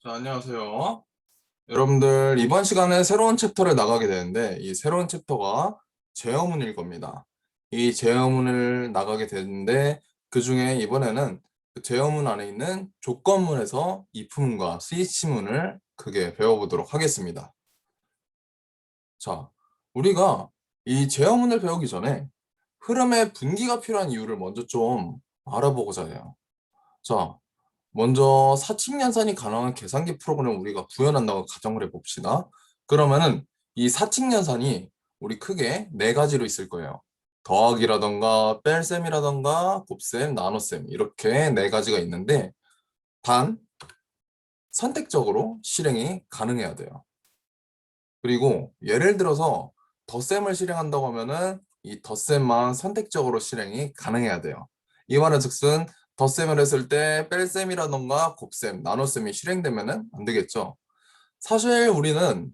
자, 안녕하세요. 여러분들, 이번 시간에 새로운 챕터를 나가게 되는데, 이 새로운 챕터가 제어문일 겁니다. 이 제어문을 나가게 되는데, 그 중에 이번에는 그 제어문 안에 있는 조건문에서 if문과 스위치문을 크게 배워보도록 하겠습니다. 자, 우리가 이 제어문을 배우기 전에 흐름의 분기가 필요한 이유를 먼저 좀 알아보고자 해요. 자, 먼저 사칙 연산이 가능한 계산기 프로그램을 우리가 구현한다고 가정을 해봅시다. 그러면은 이 사칙 연산이 우리 크게 네 가지로 있을 거예요. 더하기라던가 뺄셈이라던가 곱셈, 나눗셈 이렇게 네 가지가 있는데 단 선택적으로 실행이 가능해야 돼요. 그리고 예를 들어서 덧셈을 실행한다고 하면은 이 덧셈만 선택적으로 실행이 가능해야 돼요. 이 말은 즉슨 덧셈을 했을 때 뺄셈이라던가 곱셈, 나눗셈이 실행되면은 안 되겠죠. 사실 우리는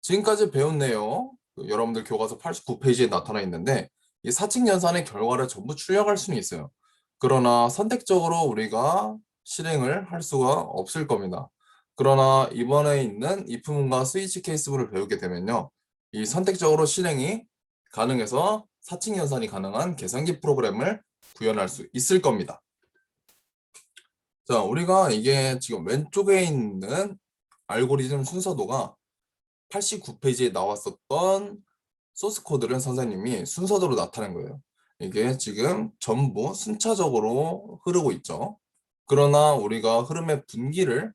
지금까지 배운 내용, 그 여러분들 교과서 89페이지에 나타나 있는데 이 사칙 연산의 결과를 전부 출력할 수는 있어요. 그러나 선택적으로 우리가 실행을 할 수가 없을 겁니다. 그러나 이번에 있는 if문과 스위치 케이스문을 배우게 되면요. 이 선택적으로 실행이 가능해서 사칙 연산이 가능한 계산기 프로그램을 구현할 수 있을 겁니다. 자, 우리가 이게 지금 왼쪽에 있는 알고리즘 순서도가 89페이지에 나왔었던 소스 코드를 선생님이 순서대로 나타낸 거예요. 이게 지금 전부 순차적으로 흐르고 있죠. 그러나 우리가 흐름의 분기를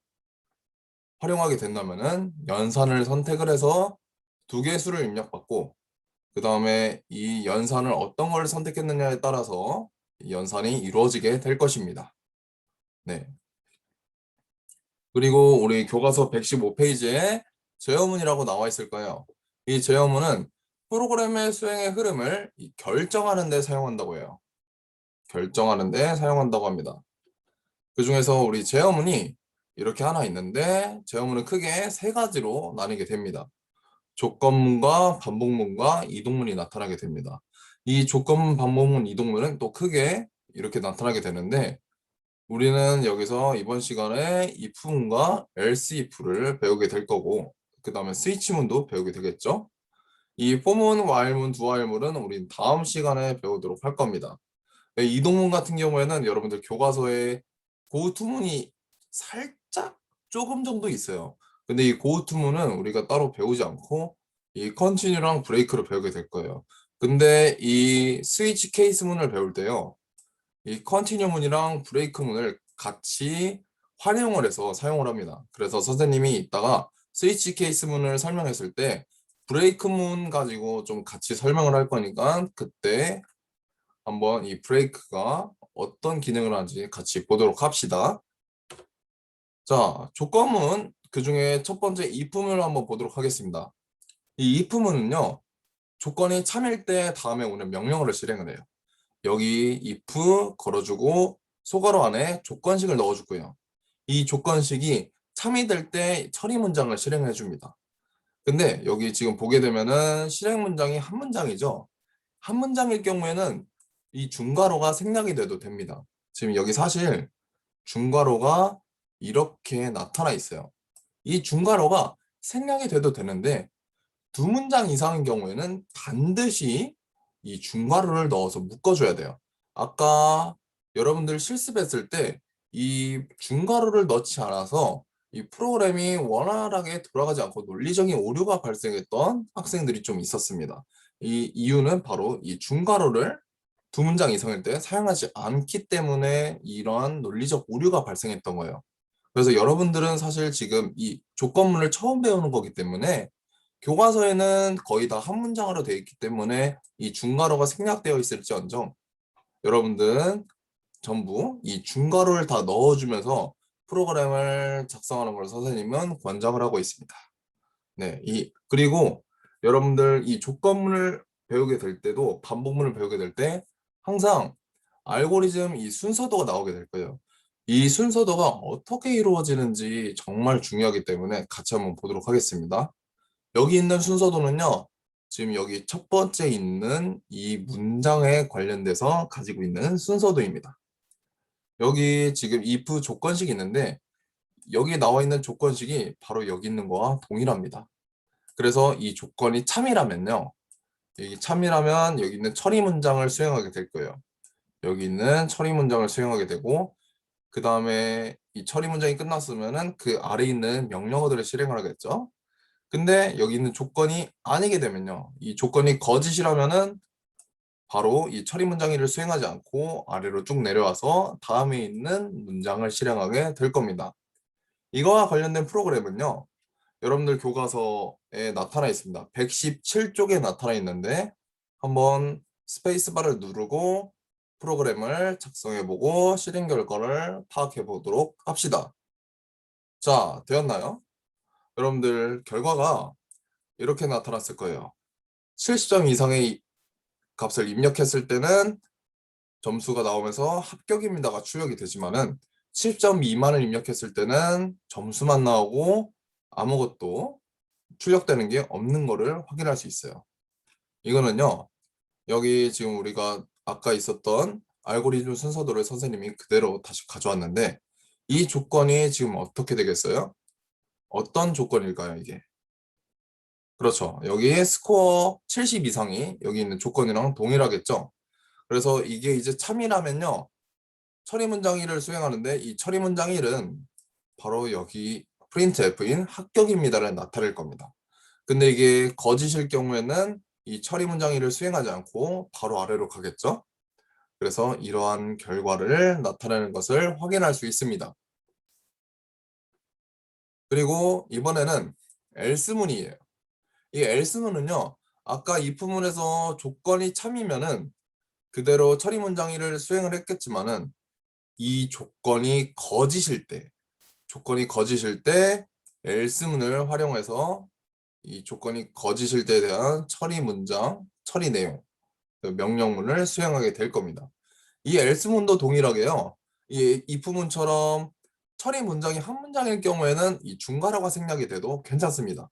활용하게 된다면 은 연산을 선택을 해서 두 개의 수를 입력받고 그 다음에 이 연산을 어떤 걸 선택했느냐에 따라서 이 연산이 이루어지게 될 것입니다. 네. 그리고 우리 교과서 115페이지에 제어문이라고 나와 있을 거예요. 이 제어문은 프로그램의 수행의 흐름을 이 결정하는 데 사용한다고 해요. 결정하는 데 사용한다고 합니다. 그 중에서 우리 제어문이 이렇게 하나 있는데 제어문은 크게 세 가지로 나뉘게 됩니다. 조건문과 반복문과 이동문이 나타나게 됩니다. 이 조건문, 반복문, 이동문은 또 크게 이렇게 나타나게 되는데 우리는 여기서 이번 시간에 if문과 else if를 배우게 될 거고 그 다음에 스위치문도 배우게 되겠죠. 이 for문, while문, do while문은 우린 다음 시간에 배우도록 할 겁니다. 네, 이동문 같은 경우에는 여러분들 교과서에 고투문이 살짝 조금 정도 있어요. 근데 이 고투문은 우리가 따로 배우지 않고 이 continue랑 break를 배우게 될 거예요. 근데 이 스위치 케이스문을 배울 때요. 이 컨티뉴 문이랑 브레이크 문을 같이 활용을 해서 사용을 합니다. 그래서 선생님이 이따가 스위치 케이스 문을 설명했을 때 브레이크 문 가지고 좀 같이 설명을 할 거니까 그때 한번 이 브레이크가 어떤 기능을 하는지 같이 보도록 합시다. 자, 조건문 그 중에 첫 번째 if문을 한번 보도록 하겠습니다. 이 if문은요, 조건이 참일 때 다음에 오는 명령어를 실행을 해요. 여기 if 걸어주고 소괄호 안에 조건식을 넣어줄 거예요. 이 조건식이 참이 될 때 처리 문장을 실행해 줍니다. 근데 여기 지금 보게 되면은 실행 문장이 한 문장이죠. 한 문장일 경우에는 이 중괄호가 생략이 돼도 됩니다. 지금 여기 사실 중괄호가 이렇게 나타나 있어요. 이 중괄호가 생략이 돼도 되는데 두 문장 이상인 경우에는 반드시 이 중괄호를 넣어서 묶어줘야 돼요. 아까 여러분들 실습했을 때 이 중괄호를 넣지 않아서 이 프로그램이 원활하게 돌아가지 않고 논리적인 오류가 발생했던 학생들이 좀 있었습니다. 이 이유는 바로 이 중괄호를 두 문장 이상일 때 사용하지 않기 때문에 이러한 논리적 오류가 발생했던 거예요. 그래서 여러분들은 사실 지금 이 조건문을 처음 배우는 거기 때문에 교과서에는 거의 다 한 문장으로 되어 있기 때문에 이 중괄호가 생략되어 있을지언정 여러분들은 전부 이 중괄호를 다 넣어주면서 프로그램을 작성하는 걸 선생님은 권장을 하고 있습니다. 네, 이 그리고 여러분들 이 조건문을 배우게 될 때도 반복문을 배우게 될 때 항상 알고리즘 이 순서도가 나오게 될 거예요. 이 순서도가 어떻게 이루어지는지 정말 중요하기 때문에 같이 한번 보도록 하겠습니다. 여기 있는 순서도는요. 지금 여기 첫 번째 있는 이 문장에 관련돼서 가지고 있는 순서도입니다. 여기 지금 if 조건식이 있는데 여기 나와 있는 조건식이 바로 여기 있는 거와 동일합니다. 그래서 이 조건이 참이라면요. 여기 참이라면 여기 있는 처리 문장을 수행하게 될 거예요. 여기 있는 처리 문장을 수행하게 되고 그 다음에 이 처리 문장이 끝났으면 은 그 아래 있는 명령어들을 실행을 하겠죠. 근데 여기 있는 조건이 아니게 되면요. 이 조건이 거짓이라면은 바로 이 처리 문장일을 수행하지 않고 아래로 쭉 내려와서 다음에 있는 문장을 실행하게 될 겁니다. 이거와 관련된 프로그램은요. 여러분들 교과서에 나타나 있습니다. 117쪽에 나타나 있는데 한번 스페이스바를 누르고 프로그램을 작성해보고 실행 결과를 파악해 보도록 합시다. 자, 되었나요? 여러분들 결과가 이렇게 나타났을 거예요. 70점 이상의 값을 입력했을 때는 점수가 나오면서 합격입니다가 출력이 되지만은 10점 미만을 입력했을 때는 점수만 나오고 아무것도 출력되는 게 없는 거를 확인할 수 있어요. 이거는요. 여기 지금 우리가 아까 있었던 알고리즘 순서도를 선생님이 그대로 다시 가져왔는데 이 조건이 지금 어떻게 되겠어요? 어떤 조건일까요, 이게? 그렇죠. 여기 스코어 70 이상이 여기 있는 조건이랑 동일하겠죠? 그래서 이게 이제 참이라면요. 처리 문장 1을 수행하는데 이 처리 문장 1은 바로 여기 printf인 합격입니다를 나타낼 겁니다. 근데 이게 거짓일 경우에는 이 처리 문장 1을 수행하지 않고 바로 아래로 가겠죠? 그래서 이러한 결과를 나타내는 것을 확인할 수 있습니다. 그리고 이번에는 else문이에요. 이 else문은요. 아까 if문에서 조건이 참이면은 그대로 처리 문장 1을 수행을 했겠지만은 이 조건이 거짓일 때 조건이 거짓일 때 else문을 활용해서 이 조건이 거짓일 때에 대한 처리 문장, 처리 내용, 그 명령문을 수행하게 될 겁니다. 이 else문도 동일하게요. 이 if문처럼 처리 문장이 한 문장일 경우에는 이 중괄호가 생략이 돼도 괜찮습니다.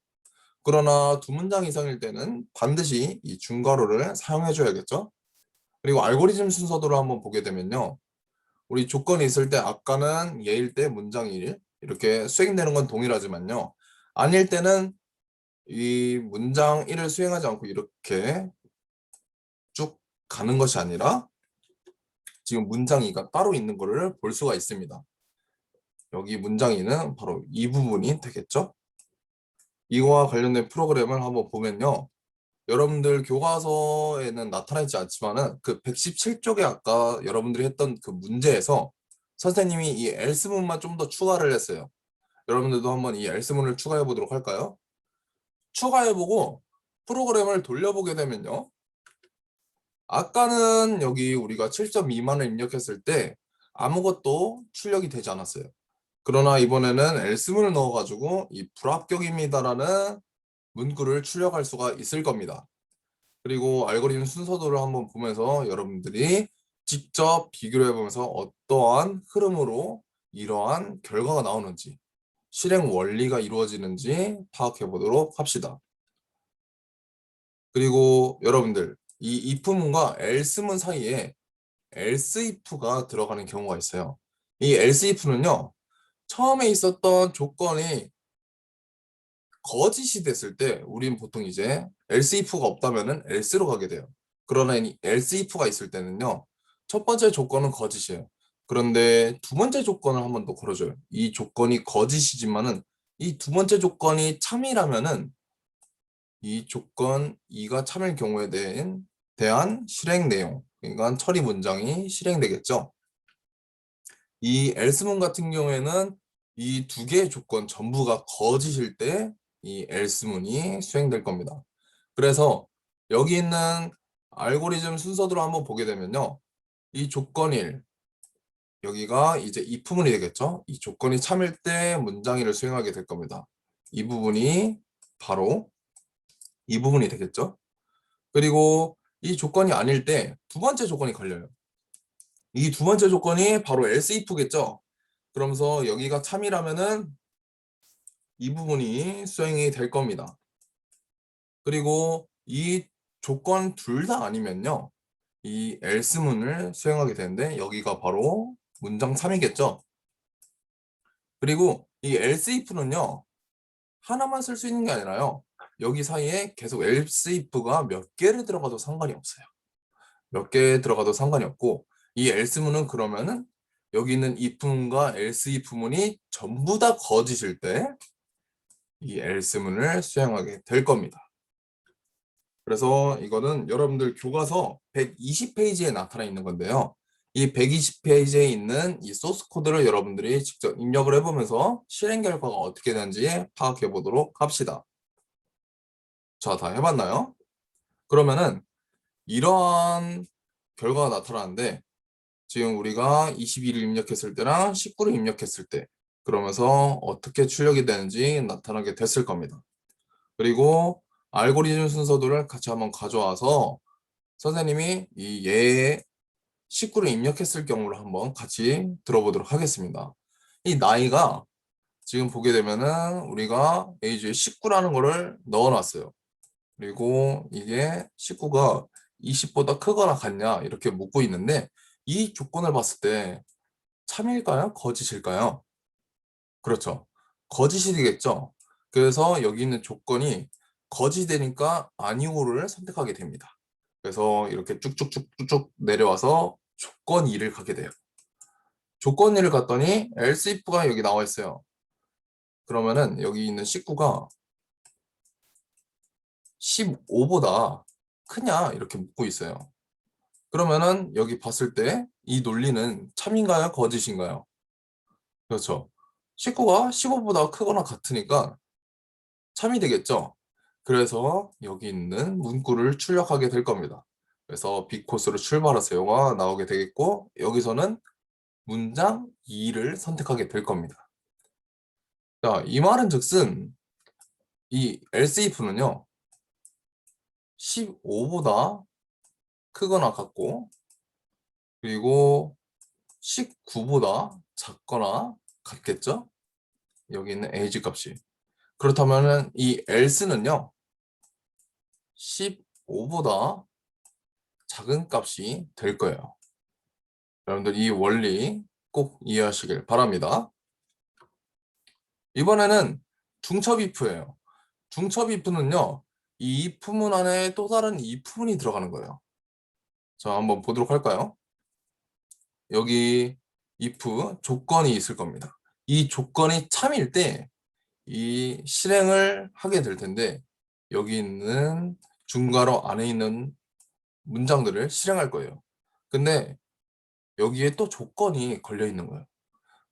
그러나 두 문장 이상일 때는 반드시 이 중괄호를 사용해 줘야겠죠. 그리고 알고리즘 순서도를 한번 보게 되면요. 우리 조건이 있을 때 아까는 예일 때 문장 1 이렇게 수행되는 건 동일하지만요. 아닐 때는 이 문장 1을 수행하지 않고 이렇게 쭉 가는 것이 아니라 지금 문장 2가 따로 있는 것을 볼 수가 있습니다. 여기 문장 2는 바로 이 부분이 되겠죠? 이거와 관련된 프로그램을 한번 보면요. 여러분들 교과서에는 나타나 있지 않지만 은 그 117쪽에 아까 여러분들이 했던 그 문제에서 선생님이 이 else문만 좀 더 추가를 했어요. 여러분들도 한번 이 else문을 추가해 보도록 할까요? 추가해 보고 프로그램을 돌려보게 되면요. 아까는 여기 우리가 7점 미만을 입력했을 때 아무것도 출력이 되지 않았어요. 그러나 이번에는 else문을 넣어가지고 이 불합격입니다라는 문구를 출력할 수가 있을 겁니다. 그리고 알고리즘 순서도를 한번 보면서 여러분들이 직접 비교를 해보면서 어떠한 흐름으로 이러한 결과가 나오는지 실행 원리가 이루어지는지 파악해 보도록 합시다. 그리고 여러분들 이 if문과 else문 사이에 else if가 들어가는 경우가 있어요. 이 else if는요. 처음에 있었던 조건이 거짓이 됐을 때 우리는 보통 이제 else if가 없다면은 else로 가게 돼요. 그러나 이 else if가 있을 때는요. 첫 번째 조건은 거짓이에요. 그런데 두 번째 조건을 한번 더 걸어줘요. 이 조건이 거짓이지만은 이 두 번째 조건이 참이라면은 이 조건 2가 참일 경우에 대한 실행 내용, 그러니까 처리 문장이 실행되겠죠. 이 else문 같은 경우에는 이 두 개의 조건 전부가 거짓일 때이 else문이 수행될 겁니다. 그래서 여기 있는 알고리즘 순서대로 한번 보게 되면요. 이 조건 1, 여기가 이제 if문이 되겠죠. 이 조건이 참일 때 문장일을 수행하게 될 겁니다. 이 부분이 바로 이 부분이 되겠죠. 그리고 이 조건이 아닐 때 두 번째 조건이 걸려요. 이 두 번째 조건이 바로 else if겠죠. 그러면서 여기가 참이라면은 이 부분이 수행이 될 겁니다. 그리고 이 조건 둘 다 아니면요. 이 else문을 수행하게 되는데 여기가 바로 문장 3이겠죠. 그리고 이이 else if는요. 하나만 쓸 수 있는 게 아니라요. 여기 사이에 계속 else if가 몇 개를 들어가도 상관이 없어요. 몇 개 들어가도 상관이 없고 이 else문은 그러면은 여기 있는 if문과 else if문이 전부 다 거짓일 때 이 else문을 수행하게 될 겁니다. 그래서 이거는 여러분들 교과서 120페이지에 나타나 있는 건데요. 이 120페이지에 있는 이 소스 코드를 여러분들이 직접 입력을 해보면서 실행 결과가 어떻게 되는지 파악해 보도록 합시다. 자, 다 해봤나요? 그러면은 이러한 결과가 나타나는데 지금 우리가 22를 입력했을 때랑 19를 입력했을 때 그러면서 어떻게 출력이 되는지 나타나게 됐을 겁니다. 그리고 알고리즘 순서들을 같이 한번 가져와서 선생님이 이 얘의 19를 입력했을 경우를 한번 같이 들어보도록 하겠습니다. 이 나이가 지금 보게 되면은 우리가 에이지에 19라는 거를 넣어놨어요. 그리고 이게 19가 20보다 크거나 같냐 이렇게 묻고 있는데 이 조건을 봤을 때 참일까요? 거짓일까요? 그렇죠. 거짓이 되겠죠. 그래서 여기 있는 조건이 거짓이 되니까 아니오를 선택하게 됩니다. 그래서 이렇게 쭉쭉쭉쭉 내려와서 조건 2를 가게 돼요. 조건 2를 갔더니 else if가 여기 나와 있어요. 그러면은 여기 있는 19가 15보다 크냐 이렇게 묻고 있어요. 그러면은 여기 봤을 때 이 논리는 참인가요? 거짓인가요? 그렇죠. 19가 15보다 크거나 같으니까 참이 되겠죠. 그래서 여기 있는 문구를 출력하게 될 겁니다. 그래서 비코스로 출발하세요가 나오게 되겠고 여기서는 문장 2를 선택하게 될 겁니다. 자, 이 말은 즉슨 이 else if는요. 15보다 크거나 같고 그리고 19보다 작거나 같겠죠? 여기 있는 age 값이. 그렇다면은 이 else는요. 15보다 작은 값이 될 거예요. 여러분들 이 원리 꼭 이해하시길 바랍니다. 이번에는 중첩 if예요. 중첩 if는요. 이 if문 안에 또 다른 if문이 들어가는 거예요. 자, 한번 보도록 할까요? 여기 if 조건이 있을 겁니다. 이 조건이 참일 때 이 실행을 하게 될 텐데 여기 있는 중괄호 안에 있는 문장들을 실행할 거예요. 근데 여기에 또 조건이 걸려 있는 거예요.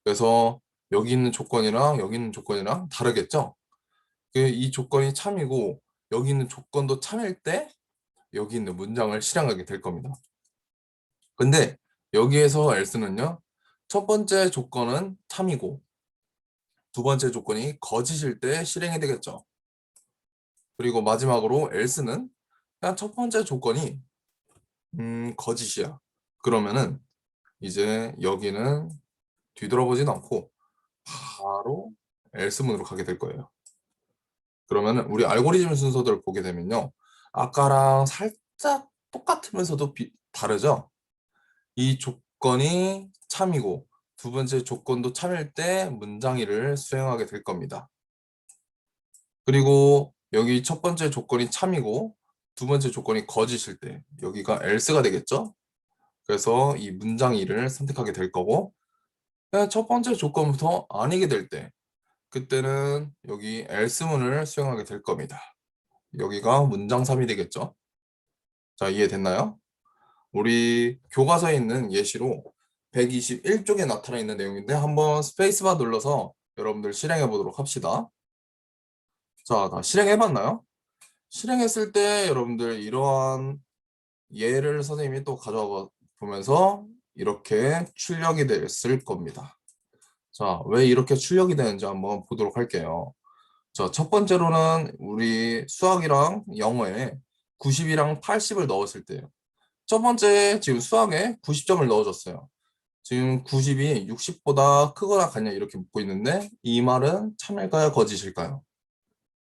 그래서 여기 있는 조건이랑 여기 있는 조건이랑 다르겠죠? 그이 조건이 참이고 여기 있는 조건도 참일 때 여기 있는 문장을 실행하게 될 겁니다. 근데 여기에서 else는요. 첫 번째 조건은 참이고 두 번째 조건이 거짓일 때 실행이 되겠죠. 그리고 마지막으로 else는 그냥 첫 번째 조건이 음, 거짓이야. 그러면은 이제 여기는 뒤돌아보진 않고 바로 else문으로 가게 될 거예요. 그러면은 우리 알고리즘 순서들을 보게 되면요. 아까랑 살짝 똑같으면서도 비, 다르죠? 이 조건이 참이고 두 번째 조건도 참일 때 문장 1을 수행하게 될 겁니다. 그리고 여기 첫 번째 조건이 참이고 두 번째 조건이 거짓일 때 여기가 else가 되겠죠? 그래서 이 문장 1을 선택하게 될 거고 첫 번째 조건부터 아니게 될 때 그때는 여기 else문을 수행하게 될 겁니다. 여기가 문장 3이 되겠죠? 자, 이해됐나요? 우리 교과서에 있는 예시로 121쪽에 나타나 있는 내용인데 한번 스페이스바 눌러서 여러분들 실행해 보도록 합시다. 자, 다 실행해 봤나요? 실행했을 때 여러분들 이러한 예를 선생님이 또 가져와 보면서 이렇게 출력이 됐을 겁니다. 자, 왜 이렇게 출력이 되는지 한번 보도록 할게요. 자, 첫 번째로는 우리 수학이랑 영어에 90이랑 80을 넣었을 때요. 첫 번째 지금 수학에 90점을 넣어줬어요. 지금 90이 60보다 크거나 같냐 이렇게 묻고 있는데 이 말은 참일까요 거짓일까요?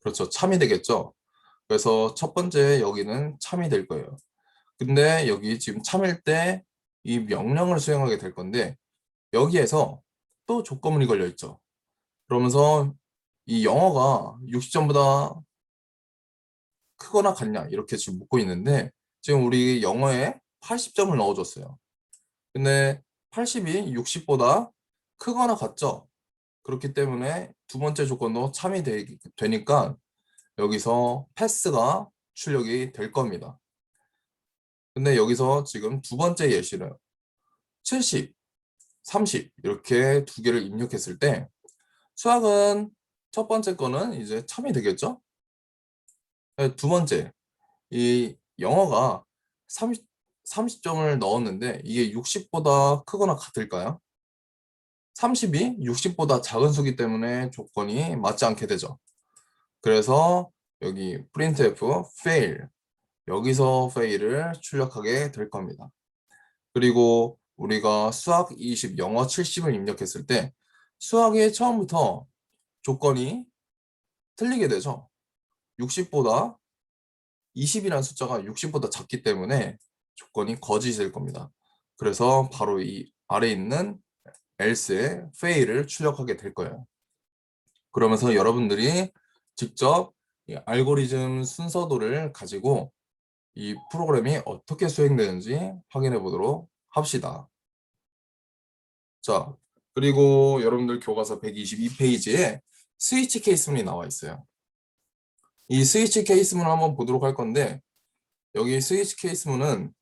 그렇죠. 참이 되겠죠. 그래서 첫 번째 여기는 참이 될 거예요. 근데 여기 지금 참일 때 이 명령을 수행하게 될 건데 여기에서 또 조건문이 걸려 있죠. 그러면서 이 영어가 60점보다 크거나 같냐 이렇게 지금 묻고 있는데 지금 우리 영어에 80점을 넣어줬어요. 근데 80이 60보다 크거나 같죠? 그렇기 때문에 두 번째 조건도 참이 되, 되니까 여기서 패스가 출력이 될 겁니다. 근데 여기서 지금 두 번째 예시를 70, 30 이렇게 두 개를 입력했을 때 수학은 첫 번째 거는 이제 참이 되겠죠? 네, 두 번째, 이 영어가 30, 30점을 넣었는데 이게 60보다 크거나 같을까요? 30이 60보다 작은 수기 때문에 조건이 맞지 않게 되죠. 그래서 여기 printf fail 여기서 fail을 출력하게 될 겁니다. 그리고 우리가 수학 20, 영어 70을 입력했을 때 수학의 처음부터 조건이 틀리게 되죠. 60보다 20이라는 숫자가 60보다 작기 때문에 조건이 거짓이 될 겁니다. 그래서 바로 이 아래 있는 else의 fail을 출력하게 될 거예요. 그러면서 여러분들이 직접 이 알고리즘 순서도를 가지고 이 프로그램이 어떻게 수행되는지 확인해 보도록 합시다. 자, 그리고 여러분들 교과서 122페이지에 스위치 케이스문이 나와 있어요. 이 스위치 케이스문을 한번 보도록 할 건데 여기 스위치 케이스문은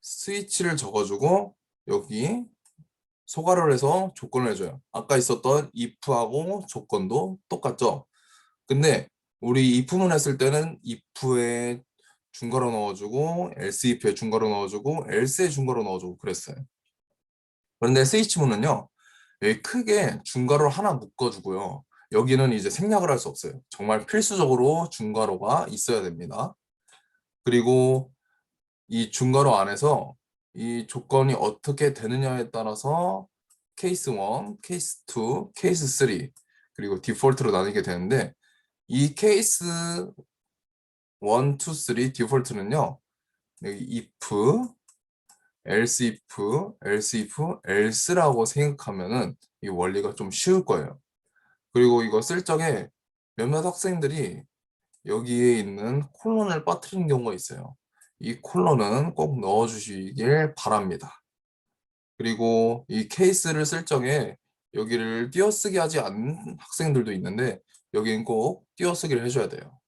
스위치를 적어주고 여기 소괄호를 해서 조건을 해줘요. 아까 있었던 if하고 조건도 똑같죠. 근데 우리 if문 했을 때는 if에 중괄호 넣어주고 else if에 중괄호 넣어주고 else에 중괄호 넣어주고 그랬어요. 그런데 스위치문은요. 여기 크게 중괄호 하나 묶어주고요. 여기는 이제 생략을 할 수 없어요. 정말 필수적으로 중괄호가 있어야 됩니다. 그리고 이 중괄호 안에서 이 조건이 어떻게 되느냐에 따라서 케이스 1, 케이스 2, 케이스 3 그리고 디폴트로 나뉘게 되는데 이 케이스 1, 2, 3 디폴트는요. 여기 if, else if, else if, else라고 생각하면은 이 원리가 좀 쉬울 거예요. 그리고 이거 쓸 적에 몇몇 학생들이 여기에 있는 콜론을 빠뜨리는 경우가 있어요. 이 콜론은 꼭 넣어주시길 바랍니다. 그리고 이 케이스를 쓸 적에 여기를 띄어쓰기 하지 않는 학생들도 있는데 여기는 꼭 띄어쓰기를 해줘야 돼요.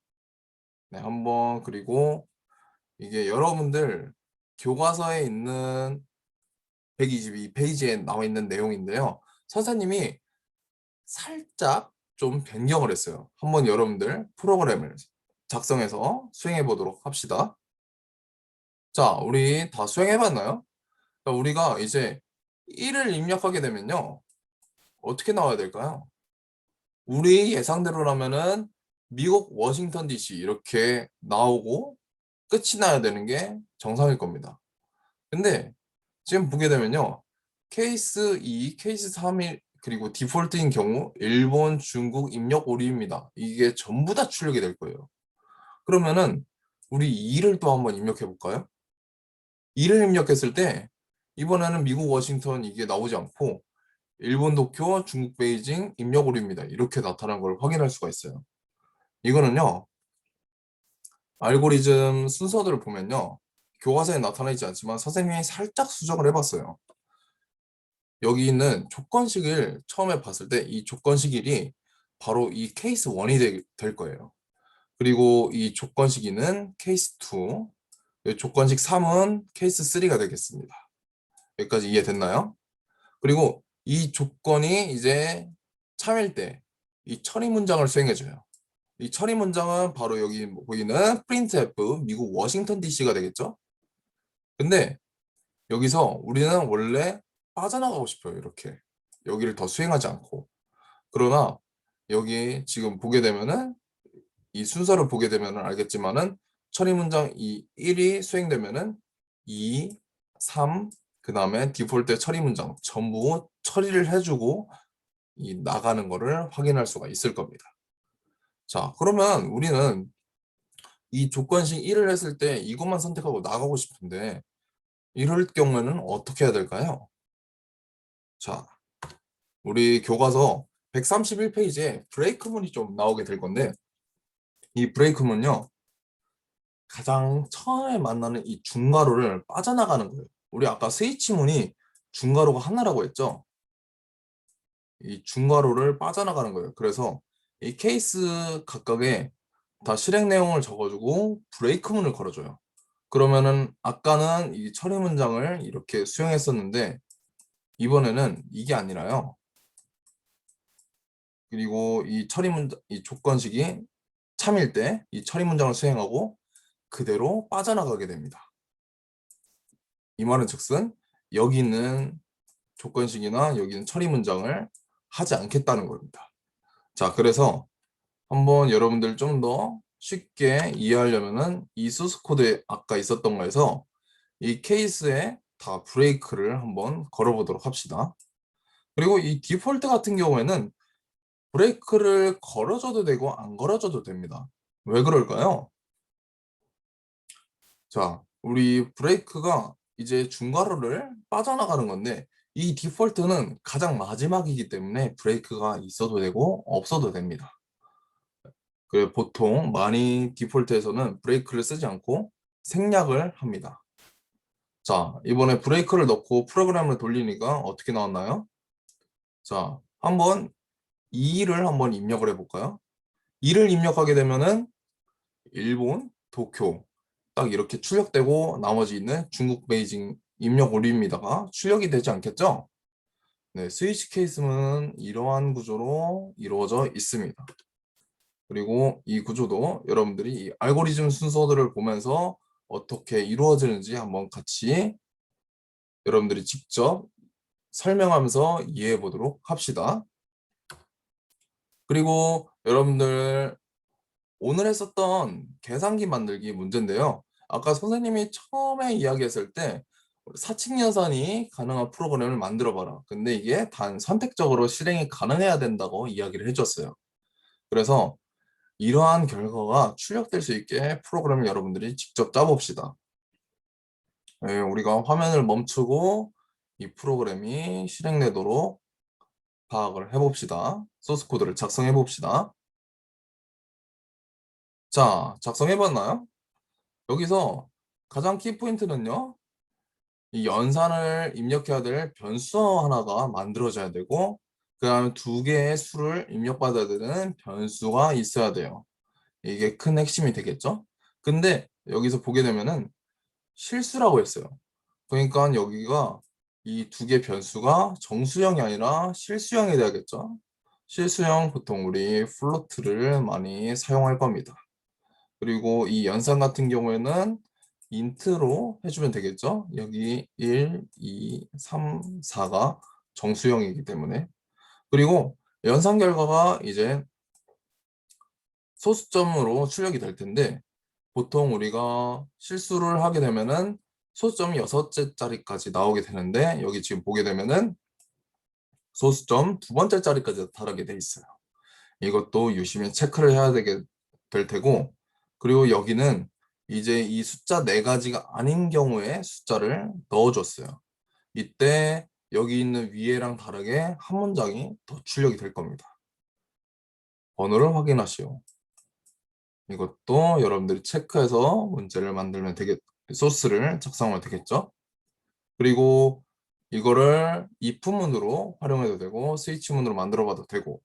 네, 한번 그리고 이게 여러분들 교과서에 있는 122페이지에 나와 있는 내용인데요. 선생님이 살짝 좀 변경을 했어요. 한번 여러분들 프로그램을 작성해서 수행해 보도록 합시다. 자, 우리 다 수행해 봤나요? 우리가 이제 1을 입력하게 되면요. 어떻게 나와야 될까요? 우리 예상대로라면은 미국 워싱턴 DC 이렇게 나오고 끝이 나야 되는 게 정상일 겁니다. 근데 지금 보게 되면요. 케이스 2, 케이스 3이 그리고 디폴트인 경우 일본, 중국 입력 오류입니다. 이게 전부 다 출력이 될 거예요. 그러면은 우리 2를 또 한번 입력해 볼까요? 2를 입력했을 때 이번에는 미국 워싱턴 이게 나오지 않고 일본 도쿄, 중국 베이징 입력 오류입니다. 이렇게 나타난 걸 확인할 수가 있어요. 이거는요. 알고리즘 순서들을 보면요. 교과서에 나타나지 않지만 선생님이 살짝 수정을 해봤어요. 여기 있는 조건식을 처음에 봤을 때 이 조건식일이 바로 이 케이스 1이 되, 될 거예요. 그리고 이 조건식 2는 케이스 2, 조건식 3은 케이스 3가 되겠습니다. 여기까지 이해됐나요? 그리고 이 조건이 이제 참일 때 이 처리 문장을 수행해줘요. 이 처리 문장은 바로 여기 보이는 printf 미국 워싱턴 DC가 되겠죠? 근데 여기서 우리는 원래 빠져나가고 싶어요. 이렇게 여기를 더 수행하지 않고 그러나 여기 지금 보게 되면은 이 순서를 보게 되면은 알겠지만은 처리 문장 이 1이 수행되면은 2, 3, 그 다음에 디폴트 처리 문장 전부 처리를 해주고 이 나가는 거를 확인할 수가 있을 겁니다. 자, 그러면 우리는 이 조건식 1을 했을 때 이것만 선택하고 나가고 싶은데 이럴 경우에는 어떻게 해야 될까요? 자, 우리 교과서 131페이지에 브레이크문이 좀 나오게 될 건데 이 브레이크문요 가장 처음에 만나는 이 중괄호를 빠져나가는 거예요. 우리 아까 스위치문이 중괄호가 하나라고 했죠. 이 중괄호를 빠져나가는 거예요. 그래서 이 케이스 각각에 다 실행 내용을 적어주고 브레이크문을 걸어줘요. 그러면은 아까는 이 처리 문장을 이렇게 수용했었는데 이번에는 이게 아니라요. 그리고 이 처리 문장, 이 조건식이 참일 때 이 처리 문장을 수행하고 그대로 빠져나가게 됩니다. 이 말은 즉슨 여기 있는 조건식이나 여기 있는 처리 문장을 하지 않겠다는 겁니다. 자, 그래서 한번 여러분들 좀 더 쉽게 이해하려면은 이 소스 코드에 아까 있었던 거에서 이 케이스에 다 브레이크를 한번 걸어보도록 합시다. 그리고 이 디폴트 같은 경우에는 브레이크를 걸어줘도 되고 안 걸어줘도 됩니다. 왜 그럴까요? 자, 우리 브레이크가 이제 중괄호를 빠져나가는 건데 이 디폴트는 가장 마지막이기 때문에 브레이크가 있어도 되고 없어도 됩니다. 그 보통 많이 디폴트에서는 브레이크를 쓰지 않고 생략을 합니다. 자, 이번에 브레이크를 넣고 프로그램을 돌리니까 어떻게 나왔나요? 자, 한번 2를 한번 입력을 해볼까요? 2를 입력하게 되면은 일본, 도쿄 딱 이렇게 출력되고 나머지 있는 중국, 베이징 입력 올립니다가 출력이 되지 않겠죠? 네, 스위치 케이스는 이러한 구조로 이루어져 있습니다. 그리고 이 구조도 여러분들이 이 알고리즘 순서들을 보면서 어떻게 이루어지는지 한번 같이 여러분들이 직접 설명하면서 이해해 보도록 합시다. 그리고 여러분들 오늘 했었던 계산기 만들기 문제인데요. 아까 선생님이 처음에 이야기했을 때 사칙 연산이 가능한 프로그램을 만들어 봐라. 근데 이게 단 선택적으로 실행이 가능해야 된다고 이야기를 해줬어요. 그래서 이러한 결과가 출력될 수 있게 프로그램을 여러분들이 직접 짜봅시다. 네, 우리가 화면을 멈추고 이 프로그램이 실행되도록 파악을 해봅시다. 소스 코드를 작성해 봅시다. 자, 작성해 봤나요? 여기서 가장 키 포인트는요. 이 연산을 입력해야 될 변수 하나가 만들어져야 되고 그 다음에 두 개의 수를 입력받아야 되는 변수가 있어야 돼요. 이게 큰 핵심이 되겠죠? 근데 여기서 보게 되면은 실수라고 했어요. 그러니까 여기가 이 두 개 변수가 정수형이 아니라 실수형이 돼야겠죠? 실수형 보통 우리 플로트를 많이 사용할 겁니다. 그리고 이 연산 같은 경우에는 인트로 해주면 되겠죠? 여기 1, 2, 3, 4가 정수형이기 때문에 그리고 연산 결과가 이제 소수점으로 출력이 될 텐데 보통 우리가 실수를 하게 되면은 소수점 여섯째 자리까지 나오게 되는데 여기 지금 보게 되면은 소수점 두 번째 자리까지 나타나게 돼 있어요. 이것도 유심히 체크를 해야 되게 될 테고 그리고 여기는 이제 이 숫자 네 가지가 아닌 경우에 숫자를 넣어줬어요. 이때 여기 있는 위에랑 다르게 한 문장이 더 출력이 될 겁니다. 번호를 확인하시오. 이것도 여러분들이 체크해서 문제를 만들면 되겠, 소스를 작성하면 되겠죠. 그리고 이거를 if문으로 활용해도 되고 스위치문으로 만들어 봐도 되고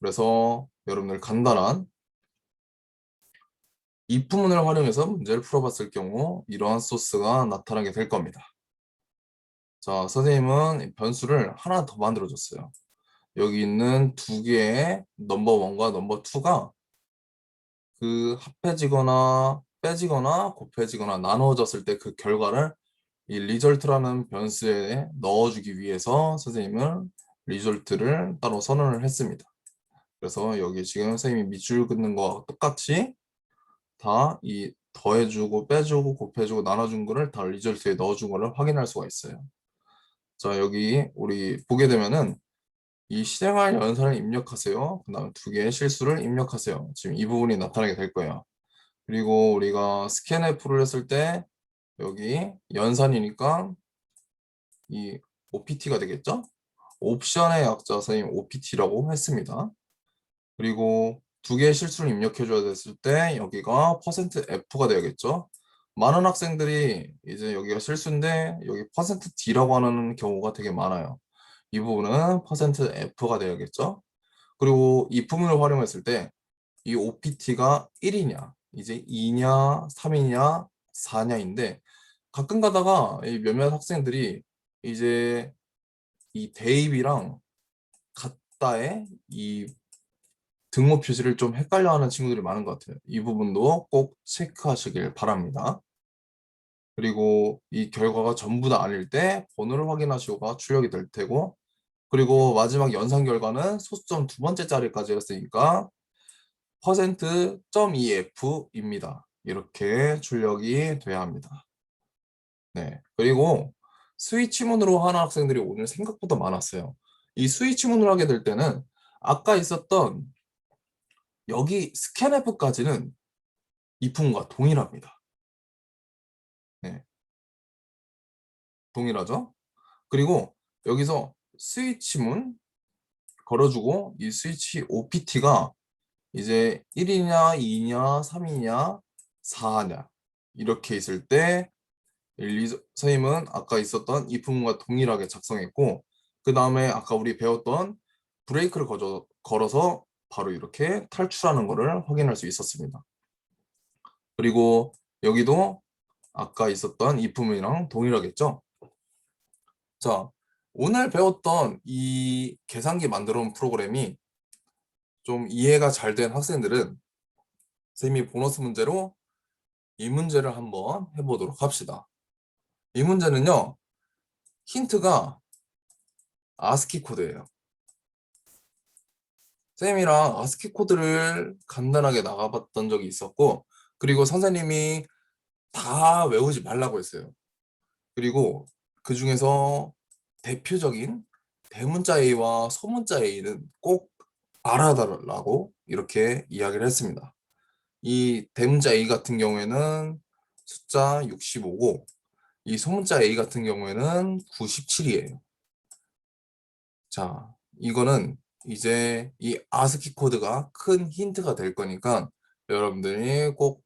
그래서 여러분들 간단한 if문을 활용해서 문제를 풀어봤을 경우 이러한 소스가 나타나게 될 겁니다. 자, 선생님은 변수를 하나 더 만들어줬어요. 여기 있는 두 개의 넘버 원과 넘버 투가 그 합해지거나 빼지거나 곱해지거나 나누어졌을 때 그 결과를 이 리절트라는 변수에 넣어주기 위해서 선생님은 리절트를 따로 선언을 했습니다. 그래서 여기 지금 선생님이 밑줄 긋는 거와 똑같이 다 이 더해주고 빼주고 곱해주고 나눠준 거를 다 리절트에 넣어준 거를 확인할 수가 있어요. 자 여기 우리 보게 되면은 이 실행할 연산을 입력하세요. 그 다음 두 개의 실수를 입력하세요. 지금 이 부분이 나타나게 될 거예요. 그리고 우리가 스캔F를 했을 때 여기 연산이니까 이 OPT가 되겠죠? 옵션의 약자 선생님 OPT라고 했습니다. 그리고 두 개의 실수를 입력해 줘야 됐을 때 여기가 %F가 되겠죠. 많은 학생들이 이제 여기가 실수인데 여기 퍼센트 %D라고 하는 경우가 되게 많아요. 이 부분은 퍼센트 %F가 되야겠죠. 그리고 이 부분을 활용했을 때 이 OPT가 1이냐, 이제 2냐, 3이냐, 4냐인데 가끔 가다가 이 몇몇 학생들이 이제 이 대입이랑 같다의 이 등호 표시를 좀 헷갈려하는 친구들이 많은 것 같아요. 이 부분도 꼭 체크하시길 바랍니다. 그리고 이 결과가 전부 다 아닐 때 번호를 확인하시고가 출력이 될 테고 그리고 마지막 연산 결과는 소수점 두 번째 자리까지였으니까 퍼센트 %2F입니다. 이렇게 출력이 돼야 합니다. 네. 그리고 스위치문으로 하는 학생들이 오늘 생각보다 많았어요. 이 스위치문을 하게 될 때는 아까 있었던 여기 스캔F까지는 이품과 동일합니다. 네. 동일하죠? 그리고 여기서 스위치문 걸어주고 이 스위치 OPT가 이제 1이냐, 2냐, 3이냐, 4냐 이렇게 있을 때리 선생님은 아까 있었던 이 부분과 동일하게 작성했고 그 다음에 아까 우리 배웠던 브레이크를 걸어서 바로 이렇게 탈출하는 것을 확인할 수 있었습니다. 그리고 여기도 아까 있었던 이 부분이랑 동일하겠죠? 자, 오늘 배웠던 이 계산기 만들어 온 프로그램이 좀 이해가 잘 된 학생들은 쌤이 보너스 문제로 이 문제를 한번 해보도록 합시다. 이 문제는요, 힌트가 아스키 코드예요. 쌤이랑 아스키 코드를 간단하게 나가봤던 적이 있었고, 그리고 선생님이 다 외우지 말라고 했어요. 그리고 그 중에서 대표적인 대문자 A와 소문자 A는 꼭 알아달라고 이렇게 이야기를 했습니다. 이 대문자 A 같은 경우에는 숫자 65고 이 소문자 A 같은 경우에는 97이에요. 자, 이거는 이제 이 아스키 코드가 큰 힌트가 될 거니까 여러분들이 꼭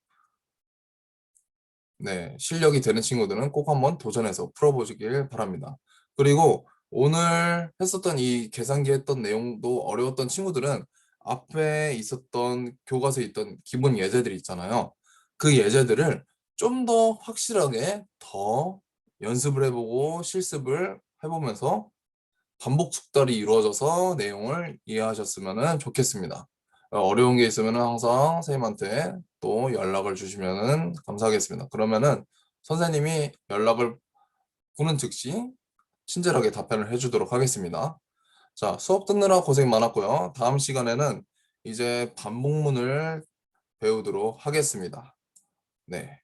네, 실력이 되는 친구들은 꼭 한번 도전해서 풀어보시길 바랍니다. 그리고 오늘 했었던 이 계산기 했던 내용도 어려웠던 친구들은 앞에 있었던 교과서에 있던 기본 예제들 있잖아요. 그 예제들을 좀 더 확실하게 더 연습을 해보고 실습을 해보면서 반복 숙달이 이루어져서 내용을 이해하셨으면 좋겠습니다. 어려운 게 있으면 항상 선생님한테 또 연락을 주시면 감사하겠습니다. 그러면은 선생님이 연락을 구는 즉시 친절하게 답변을 해주도록 하겠습니다. 자, 수업 듣느라 고생 많았고요. 다음 시간에는 이제 반복문을 배우도록 하겠습니다. 네.